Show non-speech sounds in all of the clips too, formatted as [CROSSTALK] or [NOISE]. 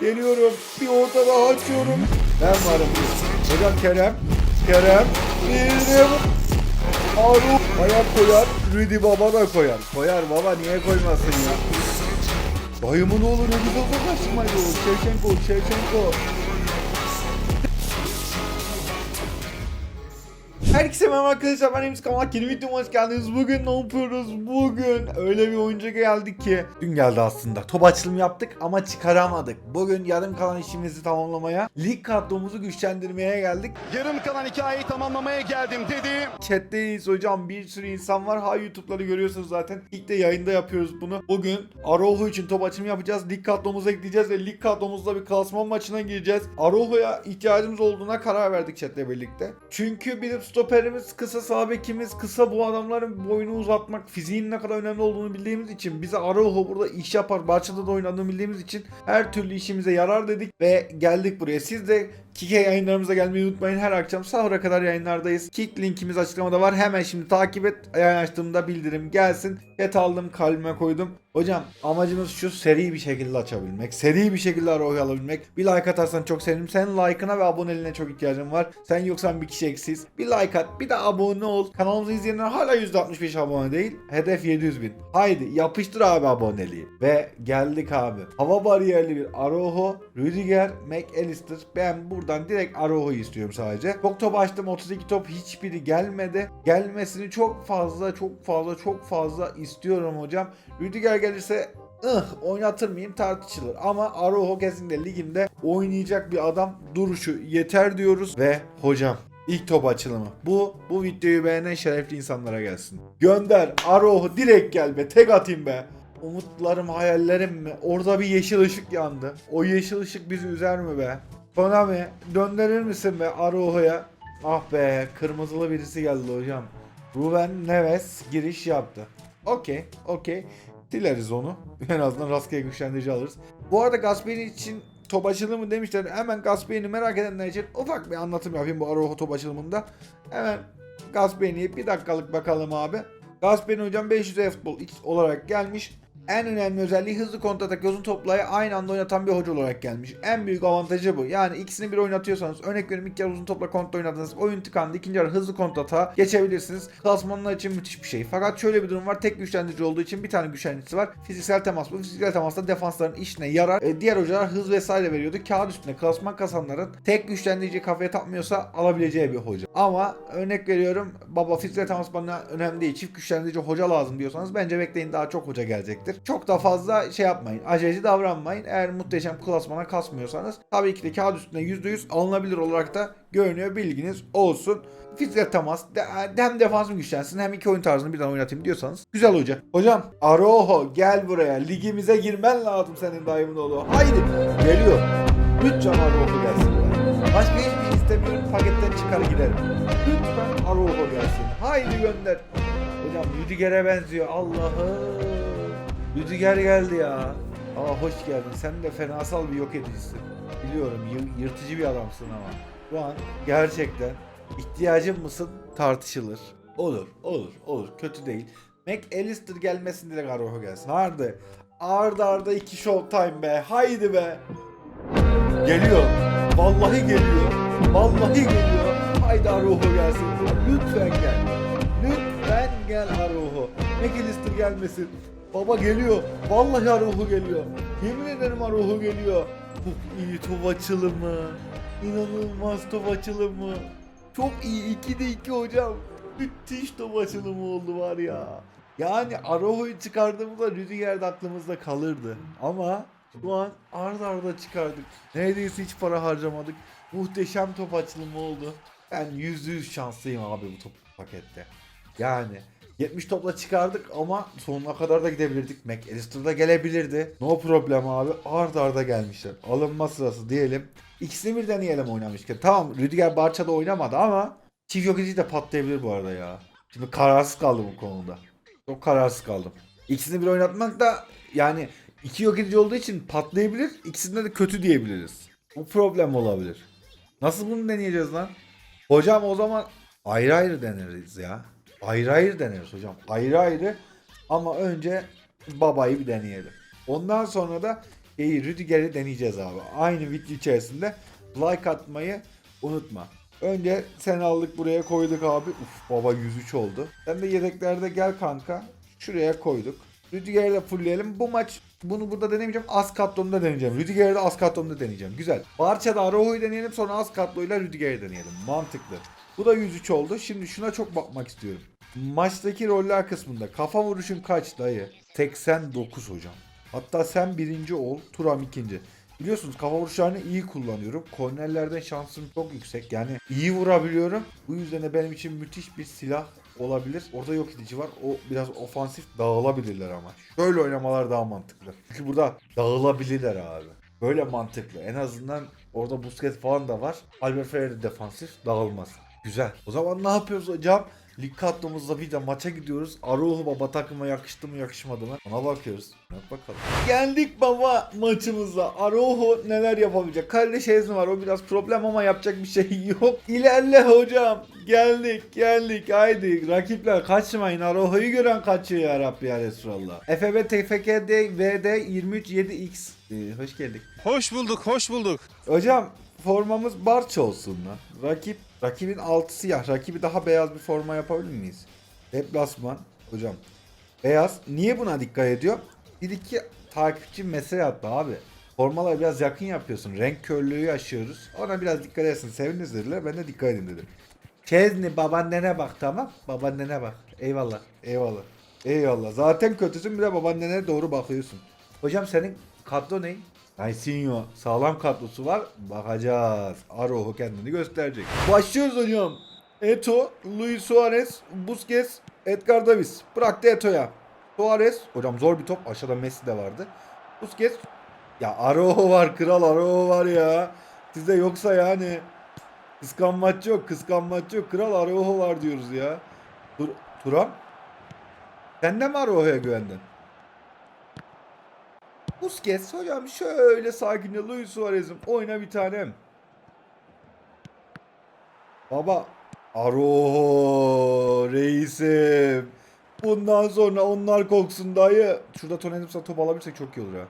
Geliyorum. Bir orta daha açıyorum. Ben varım. Hocam Kerem. Kerem. Bir de Aruk. Ayak koyar. Rudy Baba da koyar. Koyar baba niye koymasın ya? Dayımın oğlu ne güzel uzaklaştırmaydı o. Şevçenko, Şevçenko. Herkese merhaba arkadaşlar ben Ems Kamak yeni videoma hoş geldiniz. Bugün ne yapıyoruz? Bugün öyle bir oyuncu geldik ki Dün geldi aslında. Top açılımı yaptık ama çıkaramadık. Bugün yarım kalan işimizi tamamlamaya, lig kadromuzu güçlendirmeye geldik. Yarım kalan hikayeyi tamamlamaya geldim dedi. Chat'teyiz hocam bir sürü insan var. Ha YouTube'ları görüyorsunuz zaten. İlk de yayında yapıyoruz bunu. Bugün Aroho için top açılımı yapacağız. Lig kadromuza ekleyeceğiz ve lig kadromuzda bir klasman maçına gireceğiz. Aroho'ya ihtiyacımız olduğuna karar verdik chat'le birlikte. Çünkü bizim stoperimiz kısa, sağ bekimiz kısa. Bu adamların boyunu uzatmak, fiziğin ne kadar önemli olduğunu bildiğimiz için bize Aroho burada iş yapar. Barça'da da oynadığını bildiğimiz için her türlü işimize yarar dedik ve geldik buraya. Siz de Kike yayınlarımıza gelmeyi unutmayın. Her akşam sahura kadar yayınlardayız. Kick linkimiz açıklamada var. Hemen şimdi takip et. Yayın açtığımda bildirim gelsin. Et aldım kalbime koydum. Hocam amacımız şu seri bir şekilde açabilmek. Seri bir şekilde Aroh'u alabilmek. Bir like atarsan çok sevinirim. Senin like'ına ve aboneliğine çok ihtiyacım var. Sen yoksan bir kişi eksiz. Bir like at. Bir de abone ol. Kanalımızı izleyenler hala %65 abone değil. Hedef 700 bin. Haydi yapıştır abi aboneliği. Ve geldik abi. Hava bariyerli bir Aroho, Rüdiger, McAllister. Ben buradan direkt Aroho'yu istiyorum sadece. Çok top açtım. 32 top hiçbiri gelmedi. Gelmesini çok fazla çok fazla çok fazla istiyorum hocam. Rüdiger gelirse ıh oynatır mıyım tartışılır. Ama Aroho kesinlikle ligimde oynayacak bir adam duruşu yeter diyoruz. Ve hocam İlk top açılımı. Bu bu videoyu beğenen şerefli insanlara gelsin. Gönder Aroho direkt gel be tek atayım be. Umutlarım hayallerim mi? Orada bir yeşil ışık yandı. O yeşil ışık bizi üzer mi be? Konami döndürür misin be Aroho'ya? Ah be kırmızılı birisi geldi hocam. Ruben Neves giriş yaptı. Okey okey. Dileriz onu. [LAUGHS] En azından rastgele güçlendirici alırız. Bu arada Gasperi için top açılımı demişler. Hemen Gasperi'ni merak edenler için ufak bir anlatım yapayım bu Aroho top açılımında. Hemen Gasperi'yi bir dakikalık bakalım abi. Gasperi hocam 500 e-futbol X olarak gelmiş. En önemli özelliği hızlı kontratak uzun toplayı aynı anda oynatan bir hoca olarak gelmiş. En büyük avantajı bu. Yani ikisini bir oynatıyorsanız örnek veriyorum ilk yarı uzun topla kontra oynadınız. Oyun tıkandı. ikinci yarı hızlı kontrata geçebilirsiniz. Klasmanlar için müthiş bir şey. Fakat şöyle bir durum var. Tek güçlendirici olduğu için bir tane güçlendiricisi var. Fiziksel temas bu. Fiziksel temasta defansların işine yarar. E, diğer hocalar hız vesaire veriyordu. Kağıt üstünde klasman kasanların tek güçlendiriciyi kafaya takmıyorsa alabileceği bir hoca. Ama örnek veriyorum baba fiziksel temas bana önemli değil. Çift güçlendirici hoca lazım diyorsanız bence bekleyin daha çok hoca gelecektir. Çok da fazla şey yapmayın. Aceleci davranmayın. Eğer muhteşem klasmana kasmıyorsanız tabii ki de kağıt üstünde %100 alınabilir olarak da görünüyor. Bilginiz olsun. Fiziksel temas de, hem defansım güçlensin hem iki oyun tarzını birden oynatayım diyorsanız güzel hoca. Hocam Aroho gel buraya. Ligimize girmen lazım senin dayımın oğlu. Haydi. Geliyor. Lütfen Aroho gelsin. Başka hiçbir şey istemiyorum. Paketten çıkar giderim. Lütfen Aroho gelsin. Haydi gönder. Hocam Rüdiger'e benziyor. Allah'ım. Rüdiger geldi ya. Aa hoş geldin. Sen de fenasal bir yok edicisin. Biliyorum yır- yırtıcı bir adamsın ama. Şu an gerçekten ihtiyacın mısın tartışılır. Olur, olur, olur. Kötü değil. McAllister gelmesin direkt Aroho gelsin. Hardı. Arda arda iki show time be. Haydi be. Geliyor. Vallahi geliyor. Vallahi geliyor. Haydi Aroho gelsin. Lütfen gel. Lütfen gel Aroho. McAllister gelmesin. Baba geliyor. Vallahi Aroho geliyor. Yemin ederim Aroho geliyor. Çok iyi top açılımı. İnanılmaz top açılımı. Çok iyi. 2'de 2 hocam. Müthiş top açılımı oldu var ya. Yani Aroho'yu çıkardığımızda Rüdiger de aklımızda kalırdı. Ama şu an arda arda çıkardık. Neredeyse hiç para harcamadık. Muhteşem top açılımı oldu. Ben %100 şanslıyım abi bu top pakette. Yani 70 topla çıkardık ama sonuna kadar da gidebilirdik. McAllister da gelebilirdi. No problem abi. Arda arda gelmişler. Alınma sırası diyelim. İkisini bir deneyelim oynamışken. Tamam Rüdiger Barça'da oynamadı ama Çift yok edici de patlayabilir bu arada ya. Şimdi kararsız kaldım bu konuda. Çok kararsız kaldım. İkisini bir oynatmak da yani iki yok edici olduğu için patlayabilir. İkisinde de kötü diyebiliriz. Bu problem olabilir. Nasıl bunu deneyeceğiz lan? Hocam o zaman ayrı ayrı deneriz ya. Ayrı ayrı deneriz hocam. Ayrı ayrı ama önce babayı bir deneyelim. Ondan sonra da şeyi Rüdiger'i deneyeceğiz abi. Aynı video içerisinde like atmayı unutma. Önce sen aldık buraya koyduk abi. Uf baba 103 oldu. Sen de yedeklerde gel kanka. Şuraya koyduk. Rüdiger'i de fullleyelim. Bu maç bunu burada denemeyeceğim. Az katlonda deneyeceğim. Rüdiger'i de az katlonda deneyeceğim. Güzel. Barça'da Aroho'yu deneyelim sonra az katloyla Rüdiger'i deneyelim. Mantıklı. Bu da 103 oldu. Şimdi şuna çok bakmak istiyorum. Maçtaki roller kısmında kafa vuruşun kaç dayı? 89 hocam. Hatta sen birinci ol, Turam ikinci. Biliyorsunuz kafa vuruşlarını iyi kullanıyorum. Kornerlerden şansım çok yüksek. Yani iyi vurabiliyorum. Bu yüzden de benim için müthiş bir silah olabilir. Orada yok edici var. O biraz ofansif dağılabilirler ama. Şöyle oynamalar daha mantıklı. Çünkü burada dağılabilirler abi. Böyle mantıklı. En azından orada Busquets falan da var. Albert Ferrer de defansif dağılmaz. Güzel. O zaman ne yapıyoruz hocam? Lig kadromuzda bir de maça gidiyoruz. Aruhu baba takıma yakıştı mı yakışmadı mı? Ona bakıyoruz. Bak bakalım. Geldik baba maçımıza. Aruhu neler yapabilecek? Kardeş Ezni var o biraz problem ama yapacak bir şey [LAUGHS] yok. İlerle hocam. Geldik geldik haydi. Rakipler kaçmayın. Aruhu'yu gören kaçıyor ya Rabbi ya Resulallah. FB TFKD VD 23 7X. Ee, hoş geldik. Hoş bulduk, hoş bulduk. Hocam formamız barça olsun lan. Rakip rakibin altı siyah. Rakibi daha beyaz bir forma yapabilir miyiz? Deplasman hocam. Beyaz. Niye buna dikkat ediyor? Bir iki takipçi mesaj attı abi. Formaları biraz yakın yapıyorsun. Renk körlüğü yaşıyoruz. Ona biraz dikkat etsin. Seviniriz dediler. Ben de dikkat edin dedim. Çezni babaannene bak tamam. Babaannene bak. Eyvallah. Eyvallah. Eyvallah. Zaten kötüsün bir de babaannene doğru bakıyorsun. Hocam senin kadro ne? Aysinho sağlam kadrosu var. Bakacağız. Aroho kendini gösterecek. Başlıyoruz hocam. Eto, Luis Suarez, Busquets, Edgar Davis. Bıraktı Eto'ya. Suarez. Hocam zor bir top. Aşağıda Messi de vardı. Busquets. Ya Aroho var. Kral Aroho var ya. Sizde yoksa yani. Kıskanmaç yok. Kıskanmaç yok. Kral Aroho var diyoruz ya. Tur Turan. Sen de mi Aroho'ya güvendin? Busquets hocam şöyle sakince Luis Suarez'im oyna bir tanem. Baba Aro reisim. Bundan sonra onlar koksun dayı. Şurada Tonellims'e top alabilirsek çok iyi olur ya.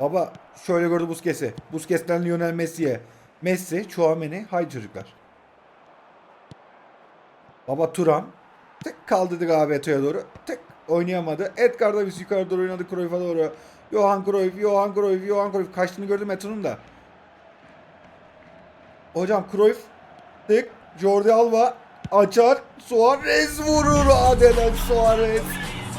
Baba şöyle gördü Busquets'i. Busquets'ten Lionel Messi'ye. Messi, Chouameni. Haydi çocuklar. Baba Turan. Tık kaldırdık abi doğru. Tık oynayamadı. Edgar Davis yukarı doğru oynadı Cruyff'a doğru. Johan Cruyff, Johan Cruyff, Johan Cruyff. Kaçtığını gördüm Eto'nun da. Hocam Cruyff. Tık. Jordi Alba. Açar. Suarez vurur. Adelen Suarez.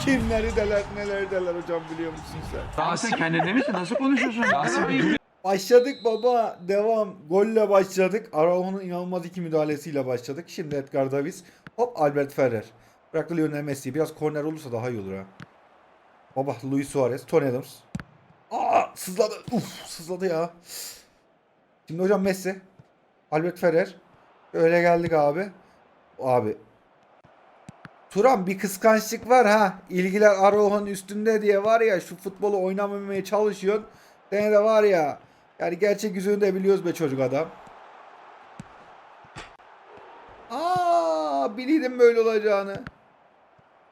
Kimleri deler neler deler hocam biliyor musun sen? Rasim kendinde misin? Nasıl konuşuyorsun? Rasim Başladık baba. Devam. Golle başladık. Araujo'nun inanılmaz iki müdahalesiyle başladık. Şimdi Edgar Davis. Hop Albert Ferrer. Bıraktı Lionel Messi. Biraz korner olursa daha iyi olur ha. Baba Luis Suarez. Tony Adams. Aa sızladı. Uf sızladı ya. Şimdi hocam Messi. Albert Ferrer. Öyle geldik abi. Abi. Turan bir kıskançlık var ha. İlgiler Araujo'nun üstünde diye var ya şu futbolu oynamamaya çalışıyorsun. Seni de var ya. Yani gerçek yüzünü de biliyoruz be çocuk adam. Aa, biliydim böyle olacağını.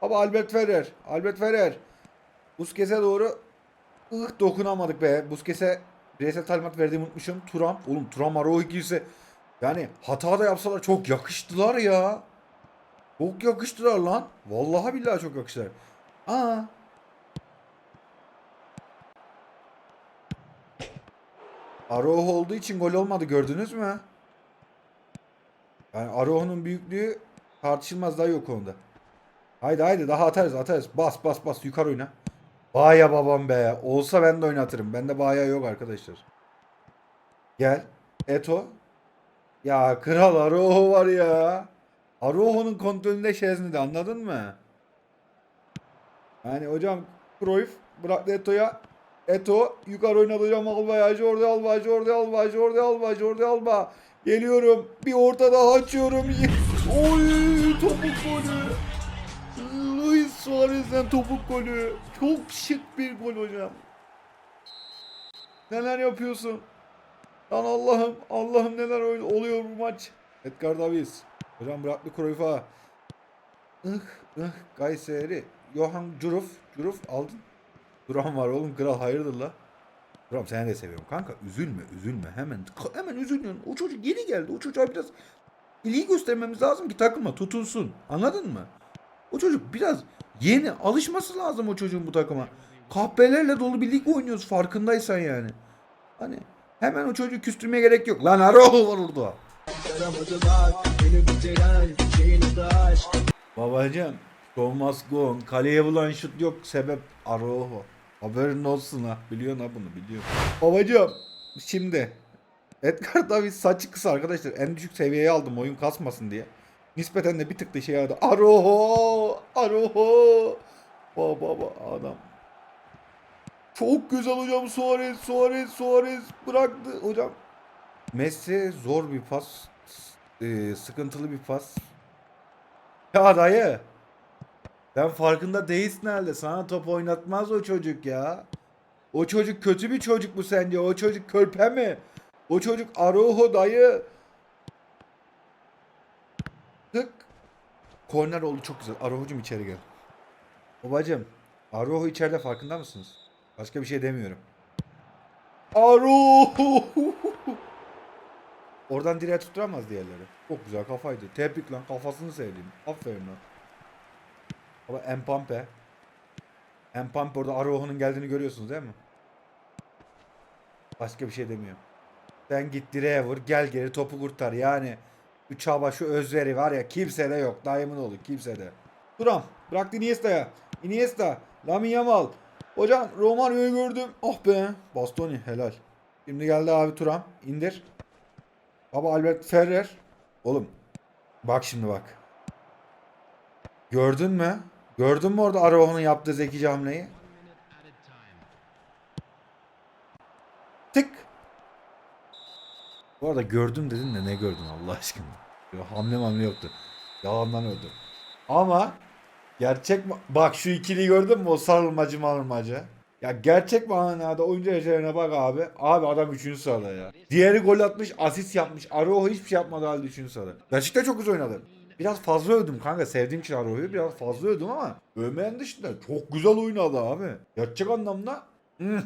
Baba Albert Ferrer. Albert Ferrer. Busquets'e doğru ıh dokunamadık be. Busquets'e bireysel talimat verdiğimi unutmuşum. Turam. Oğlum Turam Aro ikilisi. Yani hata da yapsalar çok yakıştılar ya. Çok yakıştılar lan. Vallahi billahi çok yakıştılar. Aa. Aroho olduğu için gol olmadı gördünüz mü? Yani Aroho'nun büyüklüğü tartışılmaz daha yok konuda. Haydi haydi daha atarız atarız. Bas bas bas yukarı oyna. Baya babam be. Olsa ben de oynatırım. Bende baya yok arkadaşlar. Gel. Eto. Ya kral Aroho var ya. Aroho'nun kontrolünde Şezni anladın mı? Yani hocam Cruyff bıraktı Eto'ya. Eto yukarı oynadı hocam Alba Jordi Alba Jordi Alba Jordi Alba Jordi Alba. Geliyorum. Bir orta daha açıyorum. [LAUGHS] Oy topuk golü. Luis Suarez'den topuk golü. Çok şık bir gol hocam. Neler yapıyorsun? Lan Allah'ım Allah'ım neler ol- oluyor bu maç. Edgar Davis. Hocam bıraktı Cruyff'a. Ih ih Kayseri. Johan Curuf. Curuf aldın. Duran var oğlum kral hayırdır la. Buram seni de seviyorum kanka. Üzülme üzülme hemen hemen üzülüyorsun. O çocuk yeni geldi. O çocuğa biraz ilgi göstermemiz lazım ki takıma tutunsun. Anladın mı? O çocuk biraz yeni alışması lazım o çocuğun bu takıma. Kahpelerle dolu bir lig oynuyoruz farkındaysan yani. Hani hemen o çocuğu küstürmeye gerek yok. Lan Aroho var orada. Babacım show must. Kaleye bulan şut yok. Sebep Aroho. Haberin olsun ha. Biliyorsun ha bunu biliyorum. Babacım şimdi Edgar Davis saçı kısa arkadaşlar. En düşük seviyeye aldım oyun kasmasın diye. Nispeten de bir tık da şey aldı. Aroho! Aroho! Baba baba adam. Çok güzel hocam Suarez, Suarez, Suarez bıraktı hocam. Messi zor bir pas. Ee, sıkıntılı bir pas. Ya dayı. Ben farkında değilsin herhalde. Sana top oynatmaz o çocuk ya. O çocuk kötü bir çocuk mu sence? O çocuk körpe mi? O çocuk Aroho dayı. Tık. Korner oldu çok güzel. Aroho'cum içeri gel. Babacım. Aroho içeride farkında mısınız? Başka bir şey demiyorum. Aroho. [LAUGHS] Oradan direğe tutturamaz diğerleri. Çok güzel kafaydı. Tebrik lan kafasını sevdim. Aferin lan. Ama Empampe. Empampe orada Aroho'nun geldiğini görüyorsunuz değil mi? Başka bir şey demiyorum. Sen git direğe vur gel geri topu kurtar yani. Bu çaba şu özveri var ya kimsede yok. Dayımın oğlu kimsede. Turam bıraktı Iniesta'ya. Iniesta. Lamin Yamal. Hocam Romario'yu gördüm. Oh be. Bastoni helal. Şimdi geldi abi Turam. indir. Baba Albert Ferrer. Oğlum. Bak şimdi bak. Gördün mü? Gördün mü orada Arao'nun yaptığı zekice hamleyi? Tık. Bu arada gördüm dedin de ne gördün Allah aşkına? Ya hamle hamle yoktu. Yalandan öldü. Ama gerçek bak şu ikiliyi gördün mü o sarılmacı marılmacı? Ya gerçek manada oyuncu becerilerine bak abi. Abi adam 3. sırada ya. Diğeri gol atmış, asist yapmış. Araujo hiçbir şey yapmadı halde 3. sırada. Gerçekten çok güzel oynadı. Biraz fazla övdüm kanka. Sevdiğim için Araujo'yu biraz fazla övdüm ama övmeyen dışında çok güzel oynadı abi. Gerçek anlamda hmm,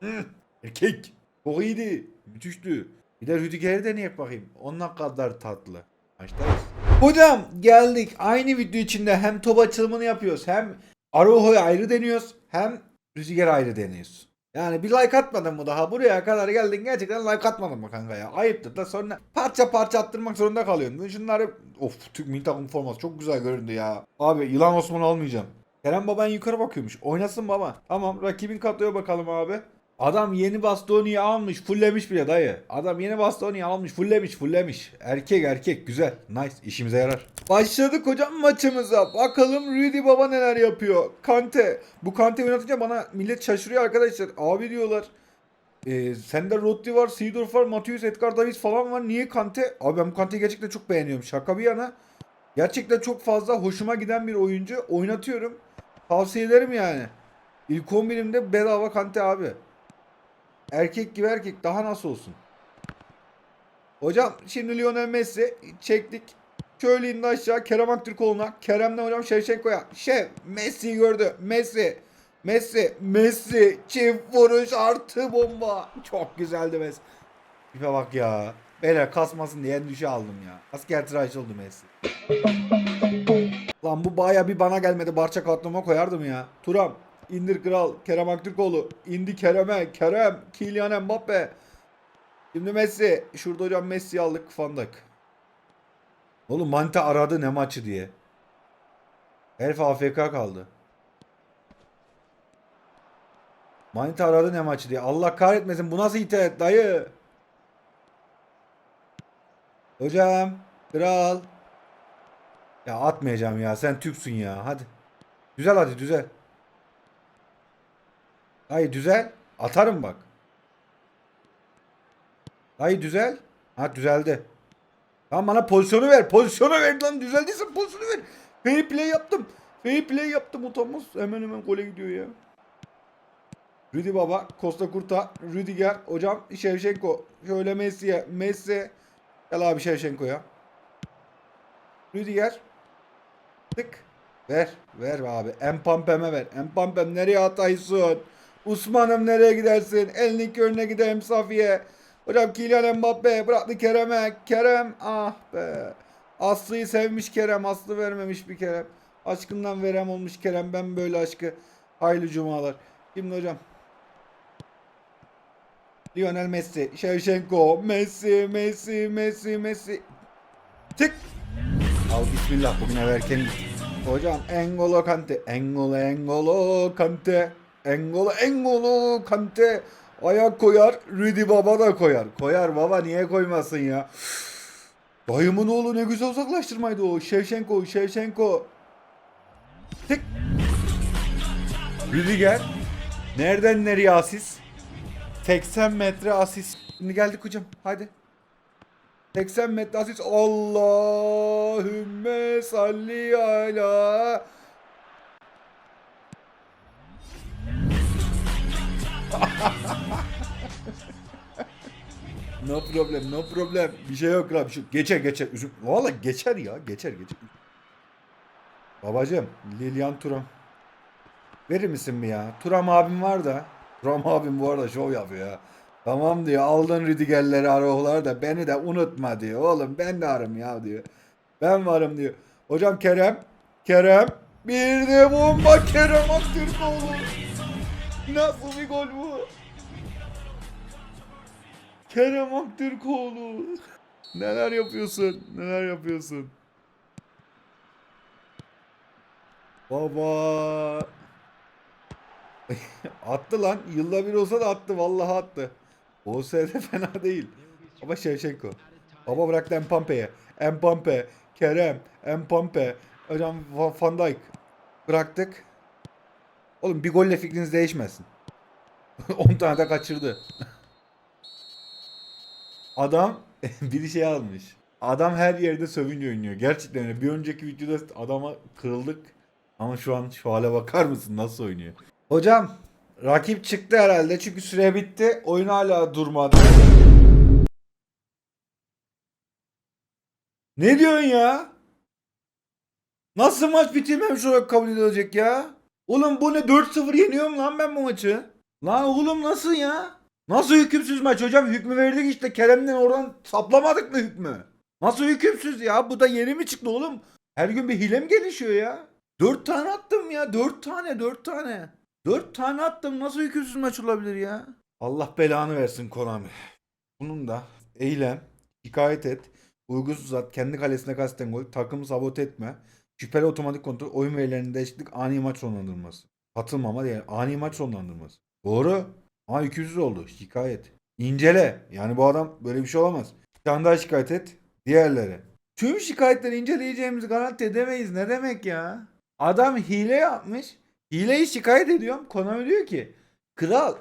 hmm, erkek. Çok iyiydi. Müthişti. Bir de Rüdiger'i deneyek bakayım. Onun kadar tatlı. Başlarız. Hocam geldik. Aynı video içinde hem top açılımını yapıyoruz hem Araujo'yu ayrı deniyoruz hem Rüdiger ayrı deniyoruz. Yani bir like atmadın mı daha? Buraya kadar geldin gerçekten like atmadın mı kanka ya? Ayıptır da sonra parça parça attırmak zorunda kalıyorsun. Şunları of Türk milli takım forması çok güzel göründü ya. Abi yılan Osman almayacağım. Kerem baban yukarı bakıyormuş. Oynasın baba. Tamam rakibin kadroya bakalım abi. Adam yeni Bastoni'yi almış, fullemiş bile dayı. Adam yeni Bastoni'yi almış, fullemiş, fullemiş. Erkek erkek güzel. Nice, işimize yarar. Başladık hocam maçımıza. Bakalım Rudy Baba neler yapıyor. Kante. Bu Kante oynatınca bana millet şaşırıyor arkadaşlar. Abi diyorlar. Ee, sende Rodri var, Seedorf var, Matthews, Edgar Davis falan var. Niye Kante? Abi ben bu Kante'yi gerçekten çok beğeniyorum. Şaka bir yana. Gerçekten çok fazla hoşuma giden bir oyuncu. Oynatıyorum. Tavsiye ederim yani. İlk 11'imde bedava Kante abi. Erkek gibi erkek daha nasıl olsun? Hocam şimdi Lionel Messi çektik. Şöyle indi aşağı Kerem Aktürkoğlu'na. Kerem'den hocam Şevşenko'ya. Şev Messi'yi gördü. Messi. Messi. Messi. Çift vuruş artı bomba. Çok güzeldi Messi. Tipe bak ya. Beyler kasmasın diye düşe aldım ya. Asker tıraş oldu Messi. Lan bu baya bir bana gelmedi. Barça katlama koyardım ya. Turam. İndir kral. Kerem Aktürkoğlu. indi Kerem'e. Kerem. Kylian Mbappe. Şimdi Messi. Şurada hocam Messi aldık. Fandak. Oğlum Mante aradı ne maçı diye. Herif AFK kaldı. Manita aradı ne maçı diye. Allah kahretmesin bu nasıl itaat dayı? Hocam. Kral. Ya atmayacağım ya. Sen Türksün ya. Hadi. Güzel hadi düzel. Hayır düzel. Atarım bak. Hayır düzel. Ha düzeldi. Tamam bana pozisyonu ver. Pozisyonu ver lan. Düzeldiyse pozisyonu ver. Fair play yaptım. Fair play yaptım utanmaz. Hemen hemen gole gidiyor ya. Rüdi Baba, Costa Kurta, Rüdiger, hocam Şevşenko. Şöyle Messi'ye, Messi. Gel abi Şevşenko'ya. Rüdiger. Tık. Ver. Ver abi. Empampem'e ver. Empampem nereye ataysın? Osman'ım nereye gidersin? Elini körüne gidelim Safiye. Hocam Kylian Mbappe bıraktı Kerem'e. Kerem ah be. Aslı'yı sevmiş Kerem. Aslı vermemiş bir Kerem. Aşkından verem olmuş Kerem. Ben böyle aşkı. Hayırlı cumalar. Şimdi hocam. Lionel Messi. Shevchenko. Messi. Messi. Messi. Messi. Tık. Al bismillah. Bugün erken. Hocam Engolo Kante. Engolo Engolo Kante. Engolo Engolo Kante. Ayak koyar. Rudy Baba da koyar. Koyar baba niye koymasın ya. Dayımın oğlu ne güzel uzaklaştırmaydı o. Şevşenko, Şevşenko. Tık. Rüdiger. Nereden nereye asist? 80 metre asist. Şimdi geldik hocam. Hadi. 80 metre asist. Allahümme salli ala. [LAUGHS] No problem, no problem. Bir şey yok lan. Bir şey. Geçer, geçer. Üzüm. Valla geçer ya. Geçer, geçer. Babacım, Lilian Turam. Verir misin mi ya? Turam abim var da. Turam abim bu arada şov yapıyor ya. Tamam diyor. Aldın Rüdigerleri, Arohlar da beni de unutma diyor. Oğlum ben de varım ya diyor. Ben varım diyor. Hocam Kerem. Kerem. Bir de bomba Kerem Aktürkoğlu. Nasıl bir gol bu? Kerem Aktürkoğlu. Neler yapıyorsun? Neler yapıyorsun? Baba. [LAUGHS] attı lan. Yılda bir olsa da attı. Vallahi attı. OSD fena değil. Baba Şevşenko. Baba bıraktı Empampe'ye. Empampe. Kerem. Empampe. Hocam Va- Van Dijk. Bıraktık. Oğlum bir golle fikriniz değişmesin. [LAUGHS] 10 tane de kaçırdı. Adam [LAUGHS] bir şey almış. Adam her yerde sövünce oynuyor. Gerçekten öyle. Bir önceki videoda adama kırıldık. Ama şu an şu hale bakar mısın nasıl oynuyor? Hocam rakip çıktı herhalde çünkü süre bitti. Oyun hala durmadı. Ne diyorsun ya? Nasıl maç bitirmemiş olarak kabul edilecek ya? Oğlum bu ne 4-0 yeniyorum lan ben bu maçı. Lan oğlum nasıl ya? Nasıl hükümsüz maç hocam? Hükmü verdik işte. Kerem'den oradan saplamadık mı hükmü? Nasıl hükümsüz ya? Bu da yeni mi çıktı oğlum? Her gün bir hile mi gelişiyor ya? Dört tane attım ya. Dört tane, dört tane. Dört tane attım. Nasıl hükümsüz maç olabilir ya? Allah belanı versin Konami. Bunun da eylem, şikayet et, uygunsuz at, kendi kalesine kasten gol, takımı sabote etme, şüpheli otomatik kontrol, oyun verilerinin değişiklik, ani maç sonlandırması. Katılmama değil, ani maç sonlandırması. Doğru. Ama hükümsüz oldu. Şikayet. İncele. Yani bu adam böyle bir şey olamaz. Bir daha şikayet et. Diğerleri. Tüm şikayetleri inceleyeceğimizi garanti edemeyiz. Ne demek ya? Adam hile yapmış. Hileyi şikayet ediyorum. Konami diyor ki kral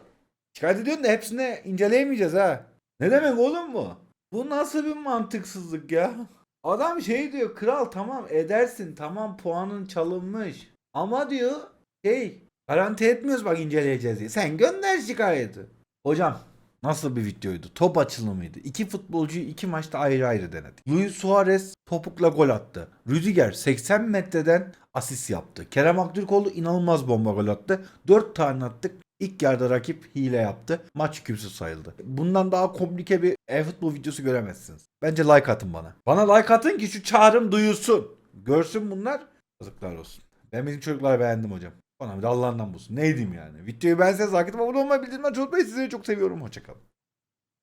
şikayet ediyorsun da hepsini inceleyemeyeceğiz ha. Ne demek oğlum bu? Bu nasıl bir mantıksızlık ya? Adam şey diyor kral tamam edersin tamam puanın çalınmış. Ama diyor şey garanti etmiyoruz bak inceleyeceğiz diye. Sen gönder şikayeti. Hocam Nasıl bir videoydu? Top açılımıydı. İki futbolcuyu iki maçta ayrı ayrı denedi. Luis Suarez topukla gol attı. Rüdiger 80 metreden asist yaptı. Kerem Aktürkoğlu inanılmaz bomba gol attı. 4 tane attık. İlk yarıda rakip hile yaptı. Maç hükümsüz sayıldı. Bundan daha komplike bir e-futbol videosu göremezsiniz. Bence like atın bana. Bana like atın ki şu çağrım duyulsun. Görsün bunlar. Yazıklar olsun. Ben bizim çocukları beğendim hocam. Bana bir de Allah'ından bulsun. Ne diyeyim yani. Videoyu ben size takip abone olmayı bildirmeyi unutmayın. Sizleri çok seviyorum. Hoşçakalın.